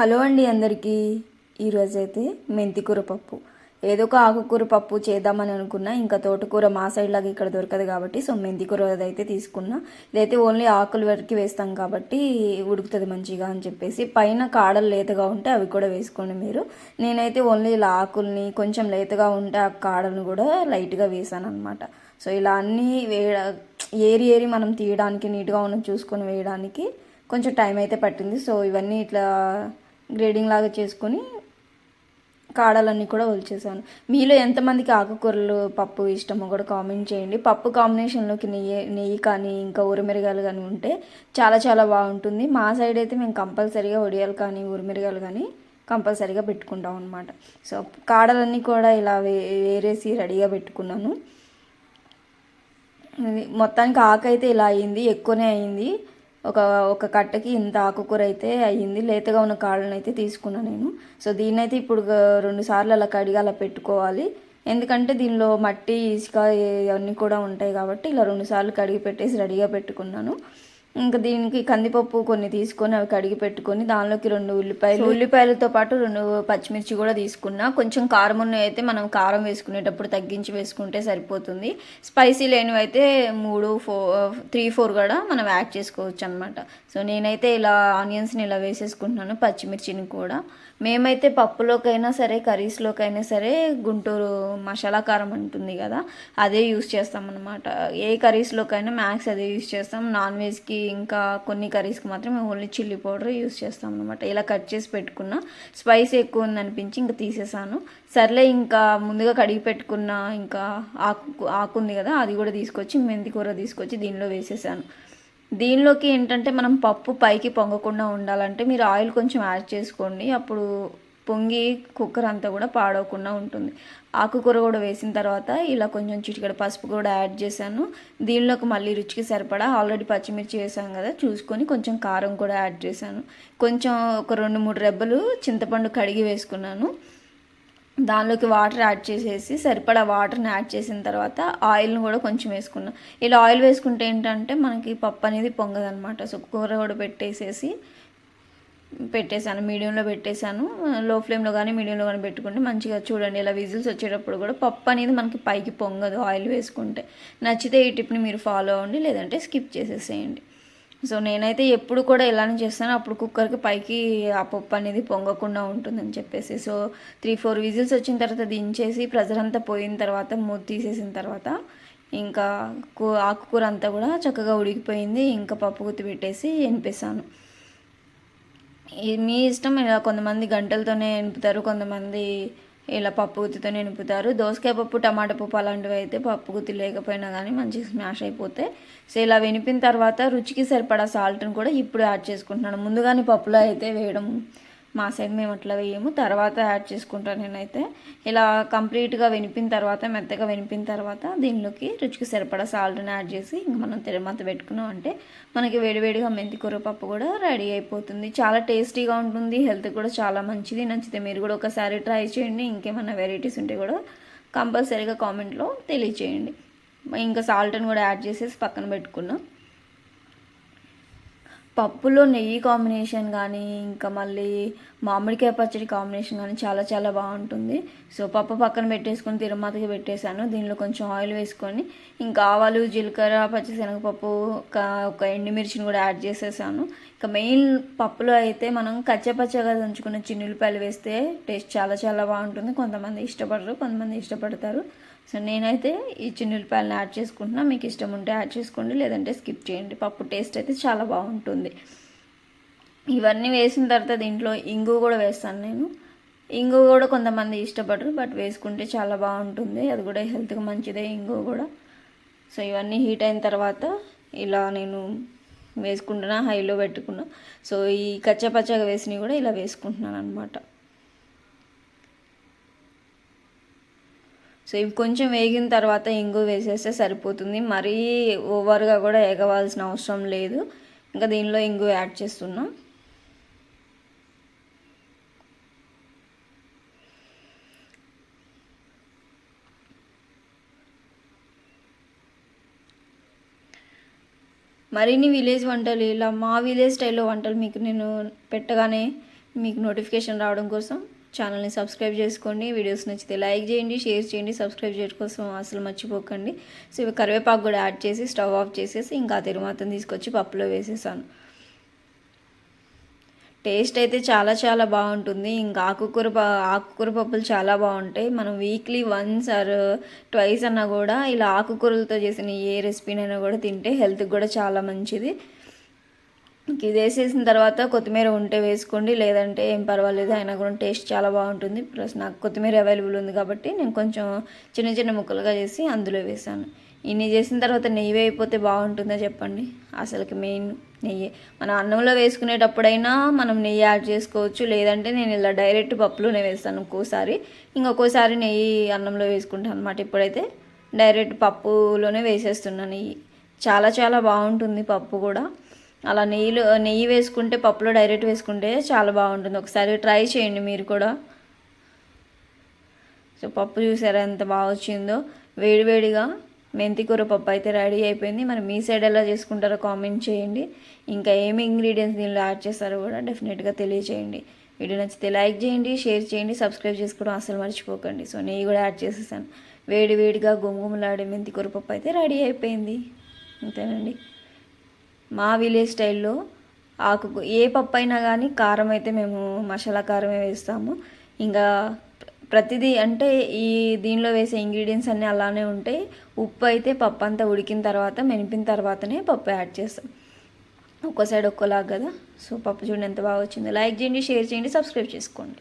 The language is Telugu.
హలో అండి అందరికీ. ఈరోజైతే మెంతికూర పప్పు. ఏదో ఒక ఆకుకూర పప్పు చేద్దామని అనుకున్నా ఇంకా తోటకూర మా సైడ్ లాగా ఇక్కడ దొరకదు కాబట్టి సో మెంతికూర అయితే తీసుకున్నా. ఇదైతే ఓన్లీ ఆకులు వరకు వేస్తాం కాబట్టి ఉడుకుతుంది మంచిగా అని చెప్పేసి పైన కాడలు లేతగా ఉంటే అవి కూడా వేసుకోండి మీరు. నేనైతే ఓన్లీ ఇలా ఆకుల్ని కొంచెం లేతగా ఉంటే ఆ కాడలను కూడా లైట్గా వేసాను అనమాట సో ఇలా అన్నీ వే ఏరి ఏరి మనం తీయడానికి నీట్గా ఉన్న చూసుకొని వేయడానికి కొంచెం టైం అయితే పట్టింది. సో ఇవన్నీ ఇట్లా గ్రేడింగ్ లాగా చేసుకొని కాడలన్నీ కూడా ఒలిచేసాను మీలో ఎంతమందికి ఆకుకూరలు పప్పు ఇష్టమో కూడా కామెంట్ చేయండి. పప్పు కాంబినేషన్లోకి నెయ్యి నెయ్యి కానీ ఇంకా ఉరిమిరగాయలు కానీ ఉంటే చాలా చాలా బాగుంటుంది. మా సైడ్ అయితే మేము కంపల్సరీగా వడియాలు కానీ ఉరిమిరగాయలు కానీ కంపల్సరీగా పెట్టుకుంటాం అనమాట సో కాడలన్నీ కూడా ఇలా వే వేరేసి రెడీగా పెట్టుకున్నాను. ఇది మొత్తానికి ఆకు అయితే ఇలా అయింది ఎక్కువనే అయింది. ఒక ఒక కట్టకి ఇంత ఆకుకూర అయితే అయ్యింది లేతగా ఉన్న కాళ్ళను అయితే తీసుకున్నాను నేను. సో దీన్ని అయితే ఇప్పుడు రెండు సార్లు అలా కడిగి అలా పెట్టుకోవాలి. ఎందుకంటే దీనిలో మట్టి ఇసుక ఇవన్నీ కూడా ఉంటాయి కాబట్టి ఇలా రెండు సార్లు కడిగి పెట్టేసి రెడీగా పెట్టుకున్నాను. ఇంకా దీనికి కందిపప్పు కొన్ని తీసుకొని అవి కడిగి పెట్టుకొని దానిలోకి రెండు ఉల్లిపాయలు. ఉల్లిపాయలతో పాటు రెండు పచ్చిమిర్చి కూడా తీసుకున్నా. కొంచెం కారం ఉన్నవి అయితే మనం కారం వేసుకునేటప్పుడు తగ్గించి వేసుకుంటే సరిపోతుంది. స్పైసీ లేనివి అయితే మూడు ఫోర్ త్రీ ఫోర్ కూడా మనం యాడ్ చేసుకోవచ్చు అనమాట సో నేనైతే ఇలా ఆనియన్స్ని ఇలా వేసేసుకుంటున్నాను పచ్చిమిర్చిని కూడా. మేమైతే పప్పులోకైనా సరే కర్రీస్లోకైనా సరే గుంటూరు మసాలా కారం ఉంటుంది కదా అదే యూస్ చేస్తాం అనమాట ఏ కర్రీస్లోకైనా మ్యాక్స్ అదే యూస్ చేస్తాం. నాన్ వెజ్కి ఇంకా కొన్ని కర్రీస్కి మాత్రం మేము ఓన్లీ చిల్లీ పౌడర్ యూస్ చేస్తాం అనమాట ఇలా కట్ చేసి పెట్టుకున్న స్పైస్ ఎక్కువ ఉందనిపించి ఇంకా తీసేసాను. సర్లే ఇంకా ముందుగా కడిగి పెట్టుకున్న ఇంకా ఆకు ఆకు ఉంది కదా అది కూడా తీసుకొచ్చి మెంతి కూర తీసుకొచ్చి దీనిలో వేసేసాను. దీనిలోకి ఏంటంటే మనం పప్పు పైకి పొంగకుండా ఉండాలంటే మీరు ఆయిల్ కొంచెం యాడ్ చేసుకోండి. అప్పుడు పొంగి కుక్కర్ అంతా కూడా పాడవకుండా ఉంటుంది. ఆకుకూర కూడా వేసిన తర్వాత ఇలా కొంచెం చిటికడ పసుపు కూడా యాడ్ చేశాను. దీనిలోకి మళ్ళీ రుచికి సరిపడా ఆల్రెడీ పచ్చిమిర్చి వేసాం కదా చూసుకొని కొంచెం కారం కూడా యాడ్ చేశాను. కొంచెం ఒక రెండు మూడు రెబ్బలు చింతపండు కడిగి వేసుకున్నాను. దానిలోకి వాటర్ యాడ్ చేసేసి సరిపడా వాటర్ని యాడ్ చేసిన తర్వాత ఆయిల్ని కూడా కొంచెం వేసుకున్నాను ఇలా ఆయిల్ వేసుకుంటే ఏంటంటే మనకి పప్పు అనేది పొంగదనమాట సో కూర కూడా పెట్టేసేసి పెట్టేశాను మీడియంలో పెట్టేశాను. లో ఫ్లేమ్లో కానీ మీడియంలో కానీ పెట్టుకుంటే మంచిగా చూడండి ఇలా విజిల్స్ వచ్చేటప్పుడు కూడా పప్పు అనేది మనకి పైకి పొంగదు ఆయిల్ వేసుకుంటే. నచ్చితే ఈ టిప్ని మీరు ఫాలో అవ్వండి లేదంటే స్కిప్ చేసేసేయండి. సో నేనైతే ఎప్పుడు కూడా ఇలానే చేస్తాను. అప్పుడు కుక్కర్కి పైకి ఆ పప్పు అనేది పొంగకుండా ఉంటుందని చెప్పేసి. సో త్రీ ఫోర్ విజిల్స్ వచ్చిన తర్వాత దించేసి ప్రెజర్ అంతా పోయిన తర్వాత మూత తీసేసిన తర్వాత ఇంకా ఆకుకూర అంతా కూడా చక్కగా ఉడికిపోయింది. ఇంకా పప్పు గుత్తి పెట్టేసి ఎనిపేసాను మీ ఇష్టం ఇలా కొంతమంది గంటలతోనే నింపుతారు కొంతమంది ఇలా పప్పు గుత్తితో నింపుతారు. దోసకాయ పప్పు టమాటా పప్పు అలాంటివి అయితే పప్పు గుత్తి లేకపోయినా కానీ మంచిగా స్మాష్ అయిపోతాయి సో ఇలా వెనిపిన తర్వాత రుచికి సరిపడా సాల్ట్ని కూడా ఇప్పుడు యాడ్ చేసుకుంటున్నాను. ముందుగానే పప్పులో అయితే వేయడం మా సైడ్ మేము అట్లా వేయము. తర్వాత యాడ్ చేసుకుంటాను నేనైతే. ఇలా కంప్లీట్గా వెనిపిన తర్వాత మెత్తగా వెనిపిన తర్వాత దీనిలోకి రుచికి సరిపడా సాల్ట్ని యాడ్ చేసి ఇంకా మనం తిరుమత పెట్టుకున్నాం అంటే మనకి వేడివేడిగా మెంతి కూరపప్పు కూడా రెడీ అయిపోతుంది. చాలా టేస్టీగా ఉంటుంది. హెల్త్ కూడా చాలా మంచిది. నచ్చితే మీరు కూడా ఒకసారి ట్రై చేయండి. ఇంకేమైనా వెరైటీస్ ఉంటే కూడా కంపల్సరీగా కామెంట్లో తెలియచేయండి. ఇంకా సాల్ట్ని కూడా యాడ్ చేసేసి పక్కన పెట్టుకున్నాం. పప్పులో నెయ్యి కాంబినేషన్ కానీ ఇంకా మళ్ళీ మామిడికాయ పచ్చడి కాంబినేషన్ కానీ చాలా చాలా బాగుంటుంది. సో పప్పు పక్కన పెట్టేసుకొని తిరుమతకి పెట్టేశాను. దీనిలో కొంచెం ఆయిల్ వేసుకొని ఇంకా ఆవాలు జీలకర్ర పచ్చిశనగపప్పు ఒక ఎండుమిర్చిని కూడా యాడ్ చేసేసాను. ఇంకా మెయిన్ పప్పులో అయితే మనం కచ్చపచ్చగా దంచుకున్న చిన్నులపాయలు వేస్తే టేస్ట్ చాలా చాలా బాగుంటుంది. కొంతమంది ఇష్టపడరు కొంతమంది ఇష్టపడతారు. సో నేనైతే ఈ చిన్నులపాయలను యాడ్ చేసుకుంటున్నా. మీకు ఇష్టం ఉంటే యాడ్ చేసుకోండి లేదంటే స్కిప్ చేయండి. పప్పు టేస్ట్ అయితే చాలా బాగుంటుంది. ఇవన్నీ వేసిన తర్వాత దీంట్లో ఇంగు కూడా వేస్తాను నేను. ఇంగు కూడా కొంతమంది ఇష్టపడరు బట్ వేసుకుంటే చాలా బాగుంటుంది. అది కూడా హెల్త్కి మంచిదే ఇంగు కూడా. సో ఇవన్నీ హీట్ అయిన తర్వాత ఇలా నేను వేసుకుంటున్నా హైలో పెట్టుకున్నా. సో ఈ కచ్చపచ్చగా వేసినవి కూడా ఇలా వేసుకుంటున్నాను అనమాట సో ఇవి కొంచెం వేగిన తర్వాత ఇంగు వేసేస్తే సరిపోతుంది. మరీ ఓవర్గా కూడా ఎగవాల్సిన అవసరం లేదు. ఇంకా దీనిలో ఇంగు యాడ్ చేస్తున్నాం. మరిన్ని విలేజ్ వంటలు ఇలా మా విలేజ్ స్టైల్లో వంటలు మీకు నేను పెట్టగానే మీకు నోటిఫికేషన్ రావడం కోసం ఛానల్ని సబ్స్క్రైబ్ చేసుకోండి. వీడియోస్ నచ్చితే లైక్ చేయండి షేర్ చేయండి. సబ్స్క్రైబ్ చేయడం కోసం అసలు మర్చిపోకండి. సో ఇవి కరివేపాకు కూడా యాడ్ చేసి స్టవ్ ఆఫ్ చేసేసి ఇంకా తిరుమాతం తిరుమాతను తీసుకొచ్చి పప్పులో వేసేసాను. టేస్ట్ అయితే చాలా చాలా బాగుంటుంది. ఇంకా ఆకుకూర ప- ఆకుకూర పప్పులు చాలా బాగుంటాయి. మనం వీక్లీ వన్స్ ఆర్ ట్వైస్ అన్నా కూడా ఇలా ఆకుకూరలతో చేసిన ఏ రెసిపీనైనా కూడా తింటే హెల్త్కి కూడా చాలా మంచిది. ఇది వేసేసిన తర్వాత కొత్తిమీర ఉంటే వేసుకోండి లేదంటే ఏం పర్వాలేదు అయినా కూడా టేస్ట్ చాలా బాగుంటుంది. ప్లస్ నాకు కొత్తిమీర అవైలబుల్ ఉంది కాబట్టి నేను కొంచెం చిన్న చిన్న ముక్కలుగా చేసి అందులో వేసాను. ఇన్ని చేసిన తర్వాత నెయ్యి వేయిపోతే బాగుంటుందా చెప్పండి? అసలుకి మెయిన్ నెయ్యి. మనం అన్నంలో వేసుకునేటప్పుడైనా మనం నెయ్యి యాడ్ చేసుకోవచ్చు లేదంటే నేను ఇలా డైరెక్ట్ పప్పులోనే వేస్తాను ఒక్కోసారి. ఇంకొకసారి నెయ్యి అన్నంలో వేసుకుంటాను అనమాట ఇప్పుడైతే డైరెక్ట్ పప్పులోనే వేసేస్తున్నాను నెయ్యి. చాలా చాలా బాగుంటుంది పప్పు కూడా. అలా నెయ్యిలో నెయ్యి వేసుకుంటే పప్పులో డైరెక్ట్ వేసుకుంటే చాలా బాగుంటుంది. ఒకసారి ట్రై చేయండి మీరు కూడా. సో పప్పు చూసారా ఎంత బాగా వచ్చిందో. వేడివేడిగా మెంతికూర పప్పు అయితే రెడీ అయిపోయింది. మరి మీ సైడ్ ఎలా చేసుకుంటారో కామెంట్ చేయండి. ఇంకా ఏమి ఇంగ్రీడియంట్స్ దీనిలో యాడ్ చేస్తారో కూడా డెఫినెట్గా తెలియచేయండి. వీడియో నచ్చితే లైక్ చేయండి షేర్ చేయండి సబ్స్క్రైబ్ చేసుకోవడం అసలు మర్చిపోకండి. సో నెయ్యి కూడా యాడ్ చేసేసాను. వేడి వేడిగా గుమగుమలాడే మెంతికూర పప్పు అయితే రెడీ అయిపోయింది. అంతేనండి మా విలేజ్ స్టైల్లో ఆకు ఏ పప్పు అయినా కానీ కారం అయితే మేము మసాలా కారమే వేస్తాము. ఇంకా ప్రతిదీ అంటే ఈ దీనిలో వేసే ఇంగ్రీడియంట్స్ అన్నీ అలానే ఉంటాయి ఉప్పు అయితే పప్పు అంతా ఉడికిన తర్వాత మెనిపిన తర్వాతనే పప్పు యాడ్ చేస్తాం. ఒక్కో సైడ్ ఒక్కోలాగా కదా. సో పప్పు చూడండి ఎంత బాగా వచ్చిందో. లైక్ చేయండి షేర్ చేయండి సబ్స్క్రైబ్ చేసుకోండి.